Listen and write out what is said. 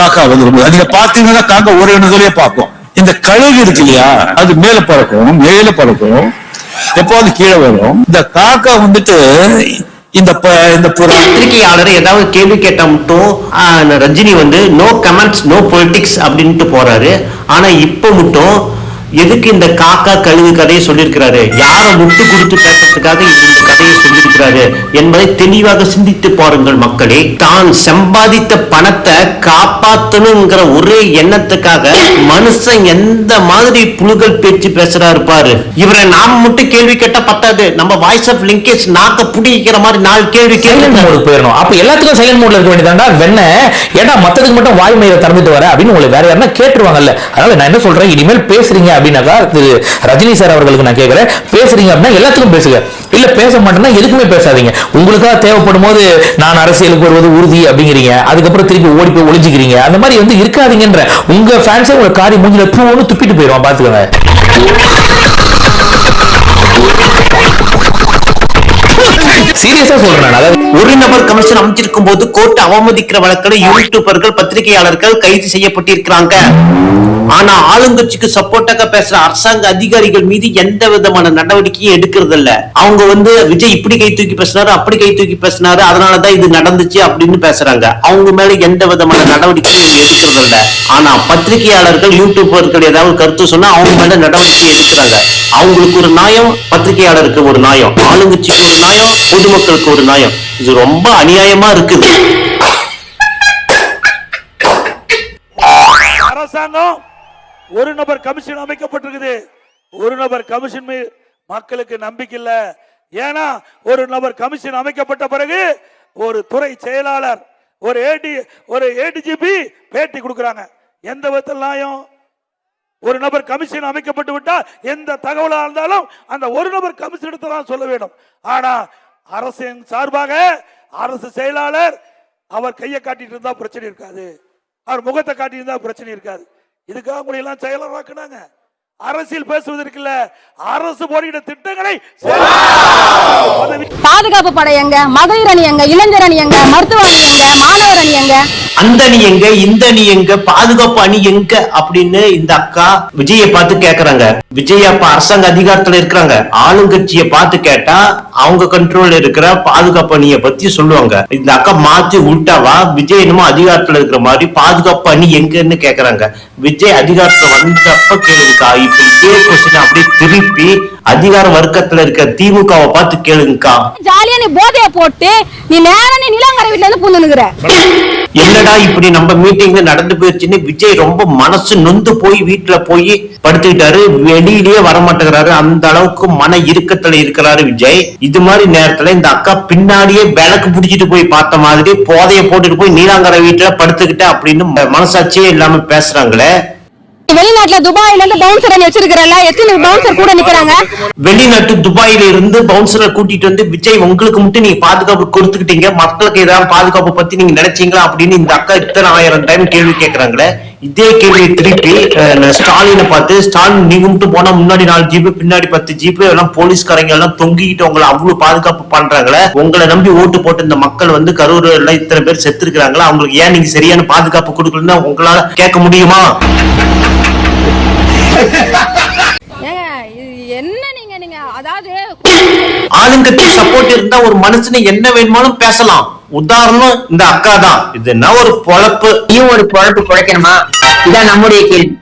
காக்கா வந்துருக்கும் நீங்க பாத்தீங்கன்னா காக்கா ஒரு இடத்துலயே பார்க்கும். இந்த கழுகு இருக்கு இல்லையா அது மேல பறக்கும் மேல பறக்கும் எப்போது கீழே வரும். இந்த காக்கா வந்துட்டு இந்த இந்த பத்திரிகையாளர் ஏதாவது கேள்வி கேட்டா மட்டும் ரஜினி வந்து நோ கமெண்ட்ஸ் நோ பொலிட்டிக்ஸ் அப்படின்ட்டு போறாரு. ஆனா இப்ப மட்டும் எதுக்கு இந்த காக்கா கழுகு கதையை சொல்லியிருக்கிறாரு? யாரை முட்டு கொடுத்து பேசுறதுக்காக இந்த கதையை சொல்லியிருக்கிறாரு என்பதை தெளிவாக சிந்தித்து பாருங்கள் மக்களே. தான் சம்பாதித்த பணத்தை காப்பாத்தணுங்கிற ஒரே எண்ணத்துக்காக மனுஷன் எந்த மாதிரி புழுகல் பேச்சு பேசுறாரு பாரு. இவரை நாம மட்டும் கேள்வி கேட்டா பத்தாது. நம்ம வாய்ஸ் ஆஃப் லிங்கேஜ் நாக்க புடிக்கிற மாதிரி நாலு கேள்வி கேள்வி மோடுக்கு போயிடணும். அப்ப எல்லாத்துக்கும் சைலண்ட் மோட்ல இருக்க வேண்டியதாண்டா வெண்ண ஏடா மத்ததுக்கு மட்டும் வாய் மயிரை திறந்துட்டு வர அப்படின்னு உங்களுக்கு வேற யாருன்னா கேட்டுருவாங்கல்ல. அதனால நான் என்ன சொல்றேன்? இனிமேல் பேசுறீங்க அப்படின்னாக்கா திரு ரஜினி சார் அவர்களுக்கு நான் கேட்குறேன். பேசுறீங்க அப்படின்னா எல்லாத்துக்கும் பேசுங்க. இல்ல பேச மாட்டேன்னா எதுக்குமே பேசாதீங்க. உங்களுக்காக தேவைப்படும் போது நான் அரசியலுக்கு வருவது உறுதி அப்படிங்கிறீங்க. அதுக்கப்புறம் திருப்பி ஓடி போய் ஒளிஞ்சிக்கிறீங்க. அந்த மாதிரி வந்து இருக்காதீங்கன்ற உங்க ஃபேன்ஸே உங்க காரி மூஞ்சில பூ ஒன்று துப்பிட்டு போயிடுவான் பாத்துக்கோங்க. சீரியஸா சொல்றேன். அதாவது ஒரு நபர் கமிஷன் அமைச்சிருக்கும் போது கோர்ட் அவமதிக்கிற வழக்கில் யூடியூபர்கள் பத்திரிகையாளர்கள் கைது செய்யப்பட்டிருக்கிறாங்க. ஆனா ஆளுங்கட்சிக்கு சப்போர்ட்டாக பேசுற அரசாங்க அதிகாரிகள் மீது எந்த விதமான நடவடிக்கையும் எடுக்கிறது இல்ல அவங்க வந்து விஜய் இப்படி கை தூக்கி பேசினாரு அப்படி கை தூக்கி பேசினாரு அதனாலதான் இது நடந்துச்சு அப்படின்னு பேசுறாங்க. அவங்க மேல எந்த விதமான நடவடிக்கையும் எடுக்கிறது இல்ல ஆனா பத்திரிகையாளர்கள் யூடியூபர்கள் ஏதாவது கருத்து சொன்னா அவங்க மேல நடவடிக்கை எடுக்கிறாங்க. அவங்களுக்கு ஒரு நியாயம் பத்திரிகையாளருக்கு ஒரு நியாயம் ஆளுங்கட்சிக்கு ஒரு நியாயம் பொதுமக்களுக்கு ஒரு நியாயம். இது ரொம்ப அநியாயமா இருக்குது. அரசாங்கம் ஒரு நபர் கமிஷன் அமைக்கப்பட்டிருக்குது. ஒரு நபர் கமிஷன் மக்களுக்கு நம்பிக்கை இல்ல. ஏன்னா ஒரு நபர் கமிஷன் அமைக்கப்பட்ட பிறகு ஒரு துறை செயலாளர் ஒரு ஏடி ஒரு ஏடிஜிபி பேட்டி கொடுக்கறாங்க. எந்த விதத்தில் நியாயம்? ஒரு நபர் கமிஷன் அமைக்கப்பட்டு விட்டால் எந்த தகவலா இருந்தாலும் அந்த ஒரு நபர் கமிஷன் எடுத்து தான் சொல்ல வேண்டும். ஆனா அரசின் சார்பாக அரசு செயலாளர் அவர் கையை காட்டிட்டு இருந்தா பிரச்சனை இருக்காது. அவர் முகத்தை காட்டிட்டு இருந்தா பிரச்சனை இருக்காது. இதுக்காக உங்களை எல்லாம் செயலராக்குனாங்க. அரசியல் பேசுவதற்கில்ல அரசு போடுகிற திட்டங்களை பாதுகாப்பு படை எங்க மகளிர் அணி எங்க இளைஞர் அணி எங்க மருத்துவ அணி எங்க மாணவர் அணி எங்க? அந்த அணி எங்க இந்த அணி எங்க பாதுகாப்பு அணி எங்க அப்படின்னு இந்த அக்கா விஜயை பார்த்து கேக்குறாங்க. விஜய் அப்ப அரசாங்க அதிகாரத்துல இருக்கிறாங்க. ஆளுங்கட்சியை பார்த்து கேட்டா அவங்க கண்ட்ரோல்ல இருக்கிற பாதுகாப்பு அணியை பத்தி சொல்லுவாங்க. இந்த அக்கா மாத்தி உள்டாவா விஜய் என்னமோ அதிகாரத்துல இருக்கிற மாதிரி பாதுகாப்பு அணி எங்கன்னு கேக்குறாங்க. விஜய் அதிகாரத்துல வந்தப்ப கேளுங்கக்கா இப்ப இதே கொஸ்டின் அப்படியே திருப்பி அதிகார வர்க்கத்துல இருக்க திமுகவை பார்த்து கேளுங்கக்கா. ஜாலியா நீ போதைய போட்டு நீ நேரா நீ நிலங்கரை வீட்டுல இருந்து புந்துனுக்குற என்னடா இப்படி நம்ம மீட்டிங் நடந்து போயிருச்சுன்னு விஜய் ரொம்ப மனசு நொந்து போய் வீட்டுல போய் படுத்துக்கிட்டாரு. வெளியிலேயே வர மாட்டேங்கிறாரு அந்த அளவுக்கு மன இறுக்கத்துல இருக்கிறாரு விஜய். இது மாதிரி நேரத்துல இந்த அக்கா பின்னாடியே விளக்கு பிடிச்சிட்டு போய் பார்த்த மாதிரி போதைய போட்டுட்டு போய் நீலாங்கரை வீட்டுல படுத்துக்கிட்ட அப்படின்னு ம- மனசாட்சியே இல்லாம பேசுறாங்களே. வெளிநாட்டுல துபாயில இருந்து பவுன்சர் வச்சிருக்கிறல்ல எத்தனை பவுன்சர் கூட நிக்கிறாங்க? வெளிநாட்டு துபாயில இருந்து பவுன்சரை கூட்டிட்டு வந்து விஜய் உங்களுக்கு மட்டும் நீங்க பாதுகாப்பு கொடுத்துக்கிட்டீங்க. மக்களுக்கு ஏதாவது பாதுகாப்பு பத்தி நீங்க நினைச்சீங்களா அப்படின்னு இந்த அக்கா இத்தனை ஆயிரம் டைம் கேள்வி கேக்குறாங்களே. இதே கேள்வியை திருப்பி அஹ், ஸ்டாலினை பார்த்து ஸ்டாலின் நீங்க மட்டும் போனா முன்னாடி நாலு ஜீப்பு பின்னாடி பத்து ஜீப்பு எல்லாம் போலீஸ்காரங்க எல்லாம் தொங்கிக்கிட்டு உங்களை அவ்வளவு பாதுகாப்பு பண்றாங்களே. உங்களை நம்பி ஓட்டு போட்டு இந்த மக்கள் வந்து கரூர் எல்லாம் இத்தனை பேர் செத்து இருக்கிறாங்களா அவங்களுக்கு ஏன் நீங்க சரியான பாதுகாப்பு கொடுக்கலன்னு உங்களால கேட்க முடியுமா ஏங்க இது என்ன நீங்க அதாவது ஆளுங்கட்சி சப்போர்ட் இருந்தா ஒரு மனுஷனை என்ன வேணுமாலும் பேசலாம். உதாரணம் இந்த அக்கா தான். இது என்ன ஒரு பொழப்பு? நீயும் ஒரு பொழப்பு பிழைக்கணுமா? இதான் நம்முடைய கேள்வி.